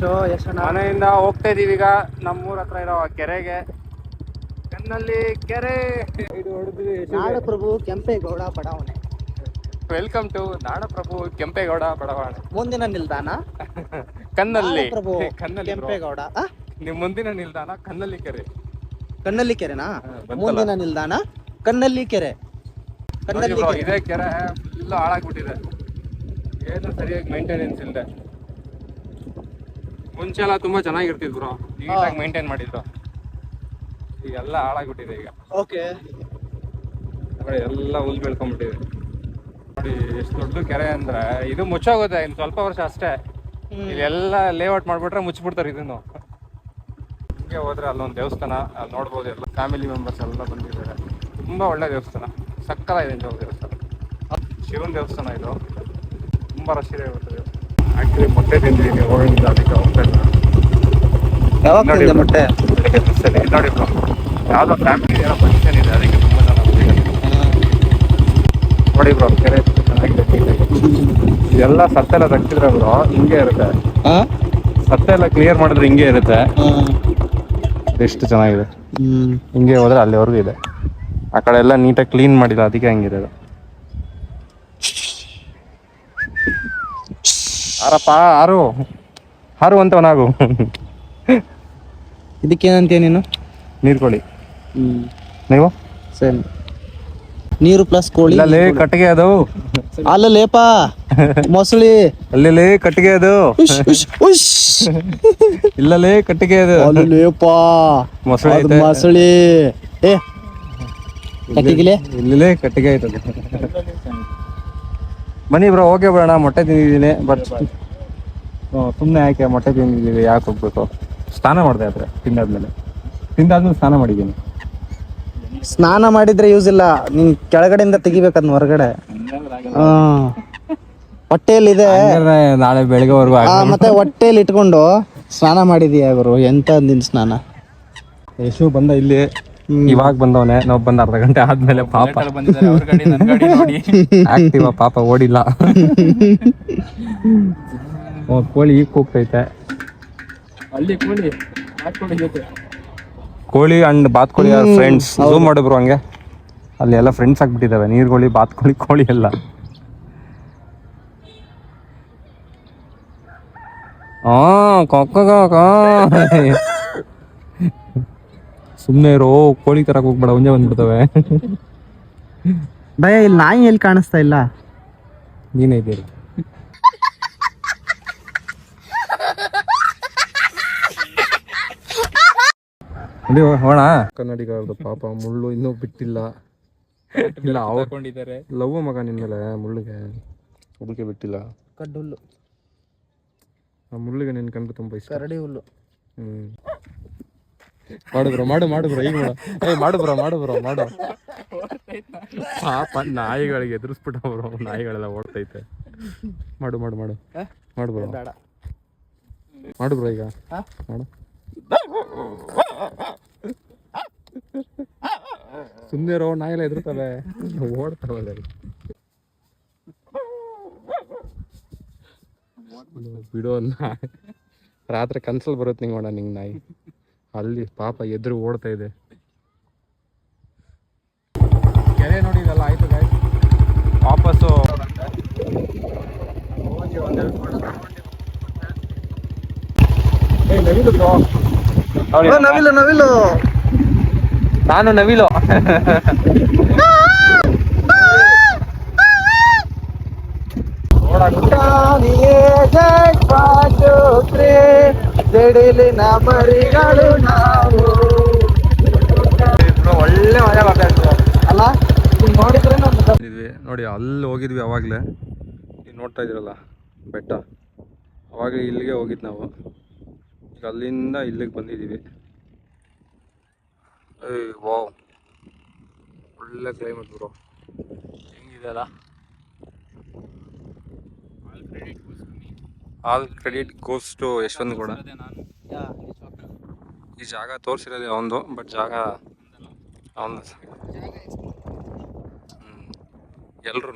ಯಶೋ ಮನೆಯಿಂದ ಹೋಗ್ತಾ ಇದೀವಿ ಈಗ. ನಮ್ಮೂರ ಹತ್ರ ಇರೋ ಕೆರೆಗೆ. ಕಣ್ಣಲ್ಲಿ ಕೆರೆ. ಇದು ಹೊಡೆದ್ವಿ ನಾಡಪ್ರಭು ಕೆಂಪೇಗೌಡ ಬಡಾವಣೆ. ವೆಲ್ಕಮ್ ಟು ನಾಡಪ್ರಭು ಕೆಂಪೇಗೌಡ ಬಡಾವಣೆ. ಮುಂದಿನ ನಿಲ್ದಾಣ? ಕಣ್ಣಲ್ಲಿ. ನಾಡಪ್ರಭು ಕಣ್ಣಲ್ಲಿ bro. ಕೆಂಪೇಗೌಡ. ಆ? ನಿಮ್ ಮುಂದಿನ ನಿಲ್ದಾಣ ಕಣ್ಣಲ್ಲಿ ಕೆರೆ. ಕಣ್ಣಲ್ಲಿ ಕೆರೆನಾ? ಹಾ, ಬಂತಲ್ಲ. ಮುಂದಿನ ನಿಲ್ದಾಣ ಕಣ್ಣಲ್ಲಿ ಕೆರೆ. ನೋಡಿ ಕಣ್ಣಲ್ಲಿ bro, ಕೆರೆ. ಇದೇ ಕೆರೆ ಫುಲ್ ಹಾಳಾಗ್ಬಿಟ್ಟಿದೆ. ಏನು ಸರಿಯಾಗಿ ಮೇಂಟೆನೆನ್ಸ್ ಇಲ್ಲದೆ ಮುಂಚೆ ಎಲ್ಲ ತುಂಬಾ ಚೆನ್ನಾಗಿರ್ತಿದ್ರು ನೀಟಾಗಿ ಮೇಂಟೈನ್ ಮಾಡಿದ್ರು ಈಗೆಲ್ಲ ಹಾಳಾಗ್ಬಿಟ್ಟಿದೆ ಈಗ. ಓಕೆ. ನೋಡಿ ಎಲ್ಲ ಹುಲ್ ಬೆಳ್ಕೊಂಡ್ಬಿಟ್ಟಿದೆ ನೋಡಿ ಎಷ್ಟು ದೊಡ್ಡ ಕೆರೆ ಅಂದ್ರೆ ಇದು ಮುಚ್ಚೋಗುತ್ತೆ ಇನ್ನು ಸ್ವಲ್ಪ ವರ್ಷ ಅಷ್ಟೇ. ಇಲ್ಲೆಲ್ಲ ಲೇಔಟ್ ಮಾಡ್ಬಿಟ್ರೆ ಮುಚ್ಚಿಬಿಡ್ತಾರೆ ಇದನ್ನು. ಹಿಂಗೆ ಹೋದ್ರೆ ಅಲ್ಲೊಂದು ದೇವಸ್ಥಾನ ಅಲ್ಲಿ ನೋಡ್ಬೋದು ಎಲ್ಲ. ಫ್ಯಾಮಿಲಿ ಮೆಂಬರ್ಸ್ ಎಲ್ಲ ಬಂದಿದ್ದಾರೆ. ತುಂಬಾ ಒಳ್ಳೆ ದೇವಸ್ಥಾನ. ಸಕ್ಕಲ ಇದೆ ದೇವಸ್ಥಾನ. ಶಿವನ ದೇವಸ್ಥಾನ ಇದು. ತುಂಬಾ ರಶ್ ಇದೆ ಇವತ್ತು ಆಕ್ಚುಲಿ ಮೊಟ್ಟೆ ತಿಂದಿದ್ದೀನಿ ಹೋಗಿಲ್ಲ ಅದಕ್ಕೆ ಹೋಗ್ತಾ ಇಲ್ಲ ಯಾವಾಗ ತಿಂದೆ ಮೊಟ್ಟೆ? ಸರಿ ಮಿಸ್ಸಲ್ಲಿ ನೋಡಿ ಬ್ರೋ ಯಾವುದೋ ಫ್ಯಾಮಿಲಿ ಏನೋ ಫಂಕ್ಷನ್ ಇದೆ ಅದಕ್ಕೆ ತುಂಬಾ ಜನ ನೋಡಿ ಬ್ರೋ ಕೆರೆ ಚೆನ್ನಾಗಿದೆ. ಇದೆಲ್ಲ ಸತ್ತೆಲ್ಲ ತಕ್ಕಿದ್ರೆ ಬ್ರೋ ಹಿಂಗೆ ಇರುತ್ತೆ. ಸತ್ತೆ ಎಲ್ಲ ಕ್ಲಿಯರ್ ಮಾಡಿದ್ರೆ ಹಿಂಗೆ ಇರುತ್ತೆ. ಎಷ್ಟು ಚೆನ್ನಾಗಿದೆ. ಹಿಂಗೆ ಹೋದ್ರೆ ಅಲ್ಲಿವರೆಗೂ ಇದೆ. ಆ ಕಡೆ ಎಲ್ಲ ನೀಟಾಗಿ ಕ್ಲೀನ್ ಮಾಡಿಲ್ಲ ಅದಕ್ಕೆ ಹಂಗಿದೆ ಅದು ಆರಪ್ಪ ಆರು ಹಾರು ಅಂತವನಾಗು ಇದಕ್ಕೇನಂತೀಯ ನೀನು? ನೀರ್ಕೊಳ್ಳಿ ಹ್ಮ್. ನೀವು? ಸರಿ ನೀರು ಪ್ಲಸ್ ಕೋಳಿ ಅಲ್ಲೇ ಕಟ್ಟಿಗೆ ಅದು. ಅಲ್ಲ ಲೇಪ ಮೊಸಳಿ. ಅಲ್ಲಿ ಕಟ್ಟಿಗೆ ಅದು. ಇಲ್ಲೇ ಉಶ್, ಉಶ್. ಕಟ್ಟಿಗೆ ಅದು. ಅಲ್ಲ ಮೊಸಳಿ ಮೊಸಳೆ ಅದು. ಮೊಸಳಿ. ಏ ಕಟ್ಟಿಗಿಲೆ? ಇಲ್ಲಿ ಕಟ್ಟಿಗೆ ಆಯ್ತದೆ ಬನ್ನಿ ಬ್ರೋ ಓಕೆ ಬರೋಣ ಮೊಟ್ಟೆ ತಿಂದಿದ್ದೀನಿ ಬಟ್ ಸುಮ್ಮನೆ ಯಾಕೆ ಮೊಟ್ಟೆ ತಿಂದಿದ್ದೀವಿ ಯಾಕೆ ಹೋಗ್ಬೇಕು? ಸ್ನಾನ ಮಾಡಿದೆ ಆದರೆ ತಿಂದಾದ್ಮೇಲೆ. ತಿಂದಾದ್ಮೇಲೆ ಸ್ನಾನ ಮಾಡಿದ್ದೀನಿ. ಸ್ನಾನ ಮಾಡಿದ್ರೆ ಯೂಸ್ ಇಲ್ಲ ನಿನ್ ಕೆಳಗಡೆಯಿಂದ ತೆಗಿಬೇಕದ್ನ ಹೊರಗಡೆ. ಹೊಟ್ಟೆಯಲ್ಲಿದೆ. ನಾಳೆ ಬೆಳಗ್ಗೆವರೆಗೂ ಮತ್ತೆ ಹೊಟ್ಟೆಯಲ್ಲಿ ಇಟ್ಕೊಂಡು ಸ್ನಾನ ಮಾಡಿದೀಯ ಗುರು ಎಂತ ನಿನ್ ಸ್ನಾನ? ಯಶು ಬಂದ ಇಲ್ಲಿ. ಇವಾಗ ಬಂದವನೆ ನಾವ್ ಬಂದ ಅರ್ಧ ಗಂಟೆ ಆದ್ಮೇಲೆ ಪಾಪ. ಆಗ್ತಿವ ಪಾಪ ಓಡಿಲ್ಲ. ಓ, ಕೋಳಿ ಈಗ ಕೂಗ್ತೈತೆ. ಅಲ್ಲಿ ಕೋಳಿ ಅಂಡ್ ಬಾತ್ ಕೋಳಿ ಅಂಡ್ ಬಾತ್ಕೋಳಿ ಫ್ರೆಂಡ್ಸ್ ಝೂಮ್ ಮಾಡಿದ್ರು ಹಂಗೆ. ಅಲ್ಲಿ ಎಲ್ಲ ಫ್ರೆಂಡ್ಸ್ ಆಗ್ಬಿಟ್ಟಿದಾವೆ ನೀರ್ಗೋಳಿ ಬಾತ್ಕೋಳಿ ಕೋಳಿ ಎಲ್ಲ. ಆ ಕೊಕ್ಕ. ಸುಮ್ನೆ ಇರೋ ಕೋಳಿ ತರಕ್ ಹೋಗ್ಬೇಡ ಒಂದೇ ಬಂದ್ಬಿಡ್ತವೆ. ಭಯ ಇಲ್ಲಿ ನಾಯಿ ಎಲ್ಲಿ ಕಾಣಿಸ್ತಾ ಇಲ್ಲ? ನೀನೇ ಇದ್ದೀರ. ನಡಿ ಹೋಣ ಕನ್ನಡಿಗರದು ಪಾಪ ಮುಳ್ಳು ಇನ್ನೂ ಬಿಟ್ಟಿಲ್ಲ. ಇಲ್ಲ ಅವ್ರು ಹಾಕೊಂಡಿದ್ದಾರೆ ಲವ್ ಮಗ ನಿನ್ನೆಲ್ಲ ಮೇಲೆ ಮುಳ್ಳಿಗೆ. ಅದಕ್ಕೆ ಬಿಟ್ಟಿಲ್ಲ. ಕಡ್ಡುಲ್ಲು. ಆ ಮುಳ್ಳಿಗೆ ನಿನ್ ಕಂಡ್ರೆ ತುಂಬಾ ಇಷ್ಟ. ಕರಡಿ ಹುಲ್ಲು. ಹ್ಮ್. ಮಾಡು ಬ್ರೋ ಮಾಡು ಮಾಡು ಬ್ರೋ ಈಗ ಮಾಡು. ಏ ಮಾಡು ಬ್ರೋ ಮಾಡು ಬ್ರೋ ಮಾಡು. ಪಾಪ ನಾಯಿಗಳಿಗೆ ಎದುರಿಸ್ಬಿಟ್ಟ ಬ್ರೋ ನಾಯಿಗಳೆಲ್ಲ ಓಡ್ತೈತೆ. ಮಾಡು ಮಾಡು ಮಾಡು. ಮಾಡು ಬ್ರೋ. ಮಾಡು ಬ್ರೋ ಈಗ. ಹಾ? ಮಾಡು. ಸುಮ್ಮನೆ ರೋ ನಾಯಿಲ್ಲ ಎದುರ್ತವೆ. ಓಡ್ತಾವಲ್ಲ ಬಿಡೋ ನಾಯಿ ರಾತ್ರಿ ಕನ್ಸಲ್ ಬರುತ್ತೆ ನಿಂಗೆ ನೋಡ ನಿಂಗೆ ನಾಯಿ. ಅಲ್ಲಿ ಪಾಪ ಎದುರು ಓಡ್ತಾ ಇದೆ. ಕೆರೆ ನೋಡಿದಲ್ಲ ಆಯ್ತು ಗಾಯ್ ವಾಪಸ್ಸು. ನವಿಲು ನವಿಲು ನಾನು ನವಿಲು. ಜಡಿಲಿನ ಮರಿಗಳು ನಾವು. ಒಳ್ಳೆ ಮಜಾ ಬರ್ತಾ ಇತ್ತು ಅಲ್ಲ ನೋಡಿದ್ರೆ ನೋಡಿ ಅಲ್ಲಿ ಹೋಗಿದ್ವಿ ಅವಾಗಲೇ. ಈಗ ನೋಡ್ತಾ ಇದ್ದೀರಲ್ಲ ಬೆಟ್ಟ. ಅವಾಗ ಇಲ್ಲಿಗೆ ಹೋಗಿದ್ದು ನಾವು. ಈಗ ಅಲ್ಲಿಂದ ಇಲ್ಲಿಗೆ ಬಂದಿದ್ದೀವಿ. ಏಯ್ ವಾವ್. ಒಳ್ಳೆ climate bro ಹೆಂಗಿದೆಯಲ್ಲ all credit goes to Yashwant ಕೂಡ ಈ ಜಾಗ ತೋರಿಸಿರೋದೆ ಅವನದು ಬಟ್ ಜಾಗ ಅವನು ಎಲ್ರು